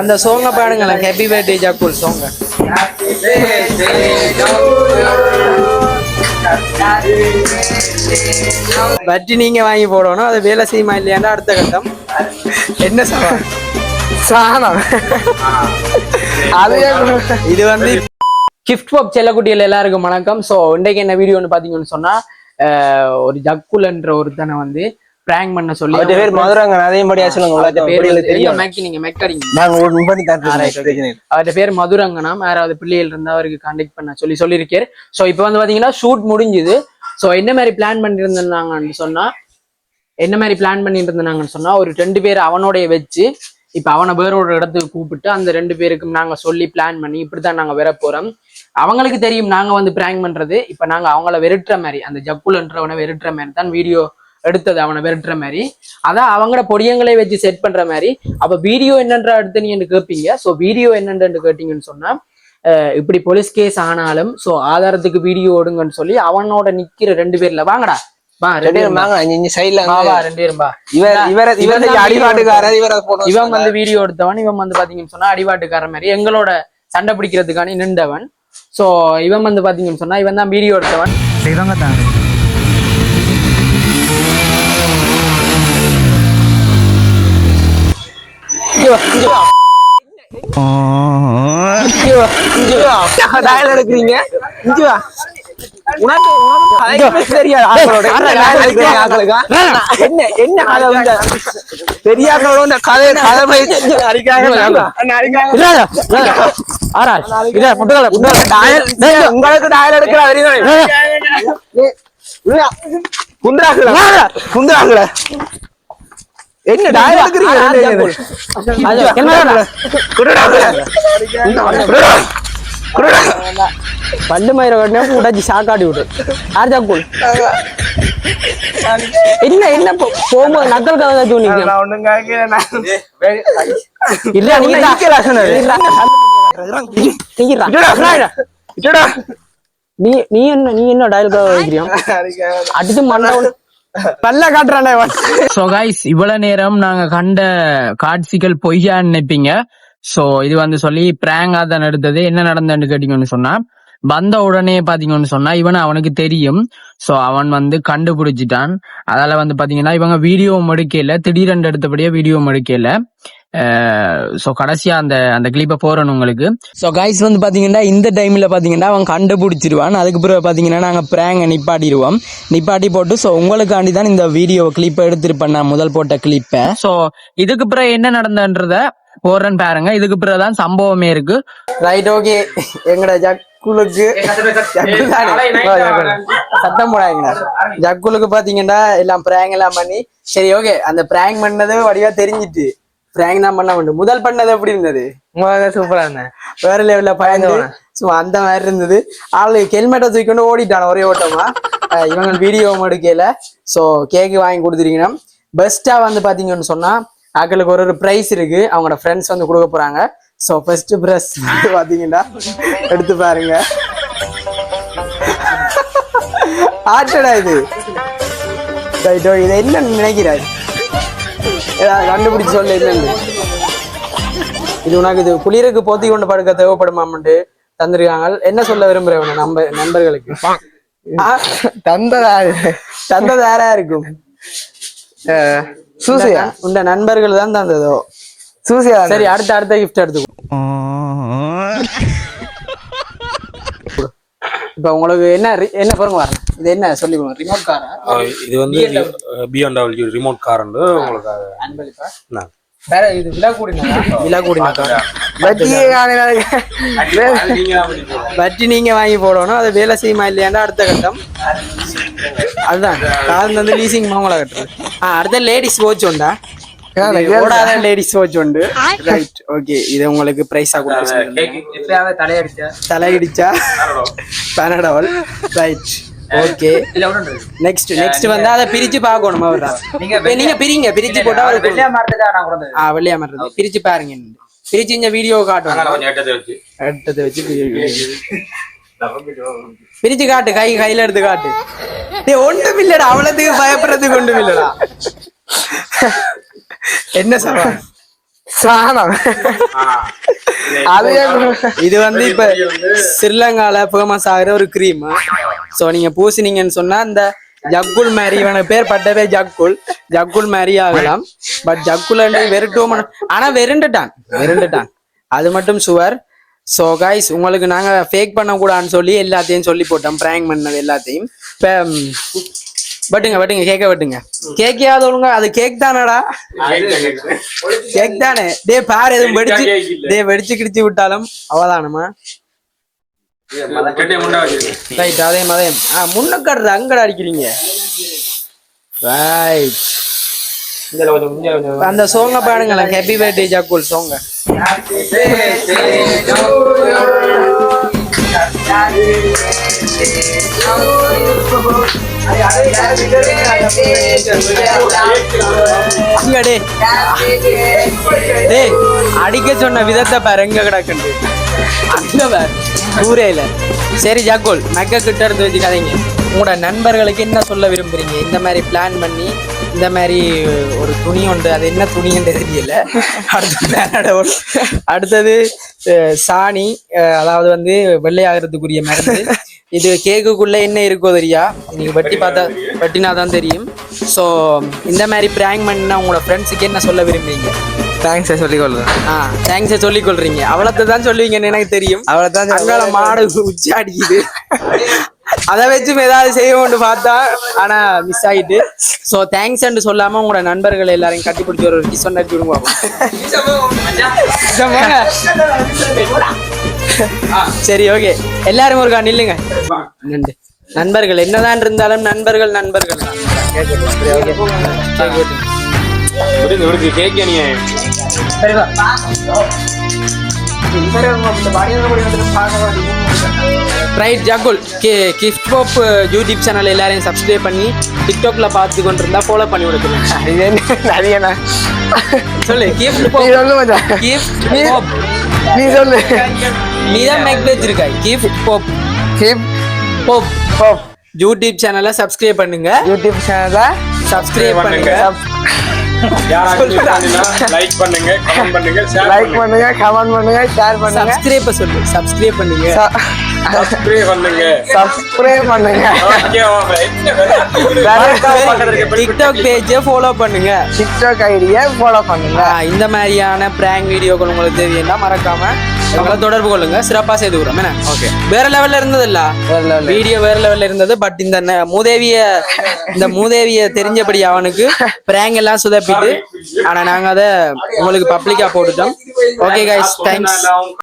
அந்த சோங்க பாடுங்களேன். Happy birthday ஜாக்குல் சோங்க வட்டி நீங்க வாங்கி போடணும். அது வேலை செய்யுமா இல்லையாண்டா அடுத்த கட்டம். என்ன சவால் சாணம் அது இது வந்து கிஃப்ட் பாப் செல்லக்குட்டியில் எல்லாருக்கும் வணக்கம். ஸோ இன்றைக்கு என்ன வீடியோன்னு பார்த்தீங்கன்னு சொன்னா ஒரு ஜக்குல்ன்ற ஒருத்தனை வந்து பிராங்க் பண்ண சொல்லி அவர்ட்ட பேர் மதுராங்க சொல்லுங்க அவர்ட்ட பேர் உங்களுக்கு வந்து- தெரியும். மேக்கி நீங்க மெக்கடிங்க நாங்க ஒரு பண்ணி okay. அவர்ட்ட பேர் மதுரங்கனாம் யாராவது பிள்ளைகள் இருந்தா அவருக்கு கான்டாக்ட் பண்ண சொல்லி சொல்லியிருக்காரு. ஸோ இப்போ வந்து பாத்தீங்கன்னா ஷூட் முடிஞ்சுது. ஸோ என்ன மாதிரி பிளான் பண்ணியிருந்தாங்கன்னு சொன்னா என்ன மாதிரி பிளான் பண்ணிட்டு இருந்தாங்கன்னு சொன்னா ஒரு ரெண்டு பேர் அவனோடைய வச்சு இப்போ அவனை வேறொரு இடத்துக்கு கூப்பிட்டு அந்த ரெண்டு பேருக்கும் நாங்க சொல்லி பிளான் பண்ணி இப்படித்தான் நாங்க வர போறோம். அவங்களுக்கு தெரியும் நாங்க வந்து பிராங்க் பண்றது. இப்போ நாங்க அவங்கள வெறுட்டுற மாதிரி அந்த ஜக்குலன்றவனை வெறுட்டுற மாதிரி தான் வீடியோ எடுத்தது அவனை வெறுட்டுற மாதிரி. அதான் அவங்களோட பொடியங்களை வச்சு செட் பண்ற மாதிரி. அப்ப வீடியோ என்னன்ற அடுத்து நீங்க கேட்பீங்க ஸோ வீடியோ என்னன்னு கேட்டீங்கன்னு சொன்னா இப்படி போலீஸ் கேஸ் ஆனாலும் ஸோ ஆதாரத்துக்கு வீடியோ ஓடுங்கன்னு சொல்லி அவனோட நிக்கிற ரெண்டு பேர்ல வாங்கடா. வா ரெண்டு ரெண்டு பேரும் பேரும் வாங்க. இங்க சைடுல வா, வா ரெண்டு பேரும் வா. இவர் இவர இவன் தான் வந்து வீடியோ எடுத்தவன் இவன் வந்து பாத்தீங்கன்னு சொன்னா அடிபாட்டுக்கார மாதிரி. எங்களோட சண்டை பிடிக்கிறதுக்கான நின்றவன். சோ இவன் வந்து பாத்தீங்கன்னு சொன்னா இவன் தான் வீடியோ எடுத்தவன். இங்க வா, டயல் எடுக்கிறீங்க இங்க வா உனக்கு உனக்கு தெரியாது என்ன என்ன கதை வந்து பெரியாக்களோட இந்த கதை கதை உங்களுக்கு டயல் எடுக்கிற வரையும் குண்டாக்குல குண்டாக்குல என்ன டயல் எடுக்கிறீங்க பல்லு மயிர கட்டினா உடச்சி சாக்காடி விடு யார் ஜாக்குள் என்ன என்ன போகும்போது நக்கல் கதை தான் இல்ல சொன்னது. நீ நீ என்ன நீ என்ன டயல் கதை வைக்கிறியா அடிச்சு மண்டை பல்ல காட்டுறானே சோ கைஸ் இவ்வளவு நேரம் நாங்க கண்ட காட்சிகள் பொய்யான்னு நினைப்பீங்க. சோ இது வந்து சொல்லி பிராங்கா தான் எடுத்தது என்ன நடந்ததுன்னு கேட்டீங்கன்னு சொன்னா வந்த உடனே பாத்தீங்கன்னு சொன்னா இவன் அவனுக்கு தெரியும். சோ அவன் வந்து கண்டுபிடிச்சிட்டான். அதால வந்து பாத்தீங்கன்னா இவங்க வீடியோ எடுக்கல. திடீரென்று எடுத்தபடியே வீடியோ எடுக்கல. சோ கடைசியா அந்த அந்த கிளிப்பை போறோம் உங்களுக்கு. சோ கைஸ் வந்து பாத்தீங்கன்னா இந்த டைம்ல பாத்தீங்கன்னா அவன் கண்டுபிடிச்சிருவான். அதுக்கு பிறகு பாத்தீங்கன்னா நாங்க பிராங்க நிப்பாட்டிடுவோம். நிப்பாட்டி போட்டு சோ உங்களுக்காண்டி தான் இந்த வீடியோ கிளிப்பை எடுத்திருப்பேன் நான் முதல் போட்ட கிளிப்பை சோ இதுக்கு பிறகு என்ன நடந்தன்றத போறேன்னு பாருங்க. இதுக்கு பிறகு தான் சம்பவமே இருக்கு. ரைட் ஓகே எங்கட ஜக்குலுக்கு? சத்தம் போடாங்க ஜக்குலுக்கு பாத்தீங்கன்னா எல்லாம் பிராங்க் எல்லாம் பண்ணி சரி ஓகே அந்த பிராங்க் பண்ணது வடிவா தெரிஞ்சிட்டு பிராங்க் தான் பண்ண வேண்டும். முதல் பண்ணது எப்படி இருந்தது? சூப்பரா இருந்தேன். வேற லெவல்ல பயந்து சும்மா அந்த மாதிரி இருந்தது. ஆளு ஹெல்மெட்டை தூக்கிட்டு ஓடிட்டான் ஒரே ஓட்டமா. இவங்க வீடியோ எடுக்கல சோ கேக்கு வாங்கி கொடுத்துருக்கீங்க பெஸ்டா வந்து பாத்தீங்கன்னு சொன்னா ஆக்களுக்கு ஒரு ஒரு ப்ரைஸ் இருக்கு. அவங்களோட ஃப்ரெண்ட்ஸ் வந்து கொடுக்க போறாங்க. சோ ஃபர்ஸ்ட் ப்ரெஸ் பாத்தீங்கன்னா எடுத்து பாருங்க. ஆட்டடா இது. இது என்னன்னு நினைக்கிறாரு கண்டுபிடிச்சு சொல்ல இது உனக்கு இது குளிருக்கு போத்தி கொண்டு படுக்க தேவைப்படுமாமன்ட்டு தந்திருக்காங்க. என்ன சொல்ல விரும்புறேன் நம்ப நண்பர்களுக்கு? தந்ததா? தந்தது யாரா இருக்கும்? சூசியா? உண்ட நண்பர்கள் தான் தந்ததோ? சூசியா சரி அடுத்த அடுத்த கிஃப்ட் எடுத்துக்கோ. இப்ப உங்களுக்கு என்ன என்ன பாருங்க வரேன் இது என்ன சொல்லி கொடுங்க? ரிமோட் காரா இது வந்து பிஎன்டபிள்யூ ரிமோட் கார்ண்டு உங்களுக்கு அன்பளிப்பா. வேற இது விழா கூடினா விழா கூடினா வட்டி நீங்க வாங்கி போடணும். அது வேலை செய்யுமா இல்லையாண்டா அடுத்த கட்டம். அதுதான். கார் வந்து லீசிங் மாமலா கட்டுறது. ஆ அடுத்த லேடிஸ் வாட்ச் உண்டா? ஓடாத லேடிஸ் வாட்ச் உண்டு. ரைட் ஓகே இது உங்களுக்கு பிரைஸா கொடுத்து தலையிடிச்சா? பேனடவல் ரைட் ஓகே நெக்ஸ்ட் நெக்ஸ்ட் வந்து அதை பிரிச்சு பார்க்கணும் அவர் நீங்க நீங்க பிரிங்க பிரிச்சு போட்டா அவருக்கு ஆ வெள்ளையா மாறுறது. பிரிச்சு பாருங்க. பிரிச்சு இந்த வீடியோ வச்சு. எடுத்ததை வச்சு பிரி- பிரிச்சு காட்டு கை கையில எடுத்து காட்டு. டேய் ஒண்ணும் இல்லடா. அவ்வளவுக்கு பயப்படுறதுக்கு ஒண்ணும் இல்லடா. என்ன சொல்ற சாணம். அது இது வந்து இப்ப ஸ்ரீலங்கால ஃபேமஸ் ஆகுற ஒரு கிரீம் சோ நீங்க பூசினீங்கன்னு சொன்னா இந்த ஜக்குல் மாதிரி இவன பேர் பட்டவே ஜக்குல். ஜக்குல் மாதிரி ஆகலாம். பட் ஜக்குல் வெறுட்டும் ஆனா வெருண்டுட்டான் வெருண்டுட்டான் அது மட்டும் சுவர். சோ கைஸ் உங்களுக்கு நாங்க ஃபேக் பண்ணக்கூடாதுன்னு சொல்லி எல்லாத்தையும் சொல்லி போட்டோம். ப்ராங்க் பண்ணது எல்லாத்தையும். இப்ப வெட்டுங்க வெட்டுங்க கேக்க வெட்டுங்க. கேக்கையாவது ஒழுங்கா அது கேக் தானடா? கேக் தானே. டே பாரு எதுவும் வெடிச்சு டே வெடிச்சு கிடிச்சு விட்டாலும் அவதானமா ரைட் அதே மாதிரி. ஆ முன்னக்கடுற அங்கட அடிக்கிறீங்க. ரைட் அந்த சோங்க பாடுங்களேன். ஹாப்பி பர்த்டே ஜாக்குல் சோங்க அடிக்க சொன்ன விதத்தை பாரு எங்க கிடக்குண்டு அந்த பாரு ஊரேல. சரி ஜாக்கோல் மெக்க கிட்ட இருந்து வச்சுக்காதீங்க. உங்களோட நண்பர்களுக்கு என்ன சொல்ல விரும்புறீங்க? இந்த மாதிரி பிளான் பண்ணி இந்த மாதிரி ஒரு துணி உண்டு. அது என்ன துணின்னு தெரியல. அடுத்தது அஹ், சாணி அதாவது வந்து வெள்ளையாகிறதுக்குரிய மருந்து. இது கேக்குக்குள்ள என்ன இருக்கோ தெரியா? நீங்க வெட்டி பார்த்தா வெட்டினா தான் தெரியும். ஸோ இந்த மாதிரி பிராங்க் பண்ணா உங்களோட ஃப்ரெண்ட்ஸுக்கு என்ன சொல்ல விரும்புறீங்க? தேங்க்ஸ் சொல்லிக் கொள்ளுறேன் ஆ தேங்க்ஸ் சொல்லிக் கொள்றீங்க அவ்வளத்தை தான் சொல்லுவீங்கன்னு எனக்கு தெரியும். அவ்வளவுதான் அங்கால மாடு உச்சி அடிக்குது. அதை வச்சு ஏதாவது செய்வோம்னு பார்த்தா ஆனா மிஸ் ஆயிட்டு. ஸோ தேங்க்ஸ் சொல்லாம உங்களோட நண்பர்கள் எல்லாரையும் கட்டி பிடிச்சி ஒரு கிஸ் ஒன்று அடிச்சு விடுவோம் சரி ஓகே எல்லாரும் ஒருக்கா நில்லுங்க. நன்றி. நண்பர்கள் என்னதான் இருந்தாலும் நண்பர்கள் நண்பர்கள். தான் Okay. ரைட் ஜாகுல் கே கிஃப்ட் பாப் யூடியூப் சேனல் எல்லாரையும் சப்ஸ்கிரைப் பண்ணி டிக்டாக்ல பார்த்து கொண்டிருந்தா ஃபாலோ பண்ணி அது என்ன? சொல்லு கிஃப்ட் பாப் கிஃப்ட் பாப் நீ சொல்லு நீ தான் make வச்சிருக்காய் gift pop hip pop pop YouTube சேனலை சப்ஸ்கிரைப் பண்ணுங்க. யூடியூப் சேனல சப்ஸ்கிரைப் பண்ணுங்க. லைக் பண்ணுங்க கமெண்ட் பண்ணுங்க ஷேர் லைக் பண்ணுங்க. கமெண்ட் பண்ணுங்க ஷேர் பண்ணுங்க. சப்ஸ்கிரைப் சொல்லு சப்ஸ்கிரைப் பண்ணுங்க. சப்ஸ்கிரைப் பண்ணுங்க. சப்ஸ்கிரைப் பண்ணுங்க. டிக்டாக் பேஜை ஃபாலோ பண்ணுங்க. டிக்டாக் ஐடியை ஃபாலோ பண்ணுங்க. இந்த மாதிரியான பிராங்க் வீடியோக்கள் உங்களுக்கு தேவைன்னா மறக்காம எங்களை தொடர்பு கொள்ளுங்க. சிறப்பா செய்து விடுறோம் என்ன? ஓகே வேற லெவல்ல இருந்ததுல்ல? வீடியோ வேற லெவல்ல இருந்தது பட் இந்த மூதேவிய இந்த மூதேவிய தெரிஞ்சபடி அவனுக்கு பிராங்க் எல்லாம் சுதப்பிட்டு ஆனா நாங்க அதை உங்களுக்கு பப்ளிக்கா போட்டுட்டோம். Okay guys thanks